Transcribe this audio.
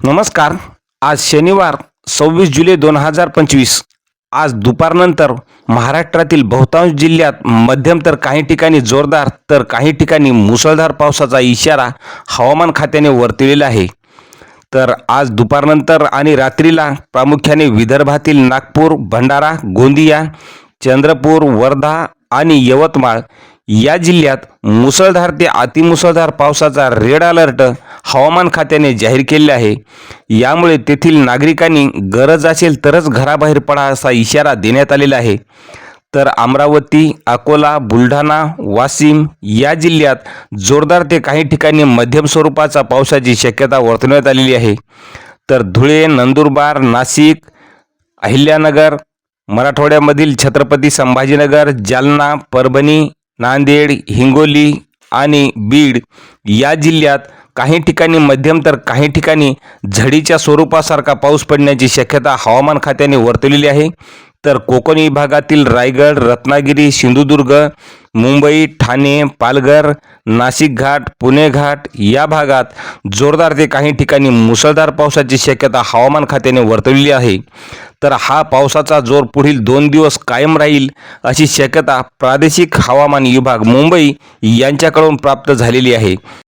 नमस्कार. आज शनिवार सव्वीस जुलै दोन हजार पंचवीस. आज दुपारनंतर महाराष्ट्रातील बहुतांश जिल्ह्यात मध्यम तर काही ठिकाणी जोरदार तर काही ठिकाणी मुसळधार पावसाचा इशारा हवामान खात्याने वर्तविलेला आहे. तर आज दुपारनंतर आणि रात्रीला प्रामुख्याने विदर्भातील नागपूर भंडारा गोंदिया चंद्रपूर वर्धा आणि यवतमाळ या जिल्ह्यात मुसळधार ते अतिमुसळधार पावसाचा रेड अलर्ट हवामान खात्याने जाहीर केले आहे. यामुळे तेथील नागरिकांनी गरज असेल तरच घराबाहेर पडा असा इशारा देण्यात आलेला आहे. तर अमरावती अकोला बुलढाणा वाशिम या जिल्ह्यात जोरदार ते काही ठिकाणी मध्यम स्वरूपाचा पावसाची शक्यता वर्तवण्यात आलेली आहे. तर धुळे नंदुरबार नाशिक अहिल्यानगर मराठवाड्यामधील छत्रपती संभाजीनगर जालना परभणी नांदेड हिंगोली आणि बीड या जिल्ह्यात काही ठिकाणी मध्यम तर काही ठिकाणी झडीच्या स्वरूपासारखा पाऊस पडण्याची शक्यता हवामान खात्याने वर्तवलेली आहे. तर कोकण विभागातील रायगड रत्नागिरी सिंधुदुर्ग मुंबई ठाणे पालघर नाशिक घाट पुणे घाट या भागात जोरदार ते काही ठिकाणी मुसळधार पावसाची शक्यता हवामान खात्याने वर्तवलेली आहे. तर हा पावसाचा जोर पुढील दोन दिवस कायम राहील अशी शक्यता प्रादेशिक हवामान विभाग मुंबई यांच्याकडून प्राप्त झालेली आहे.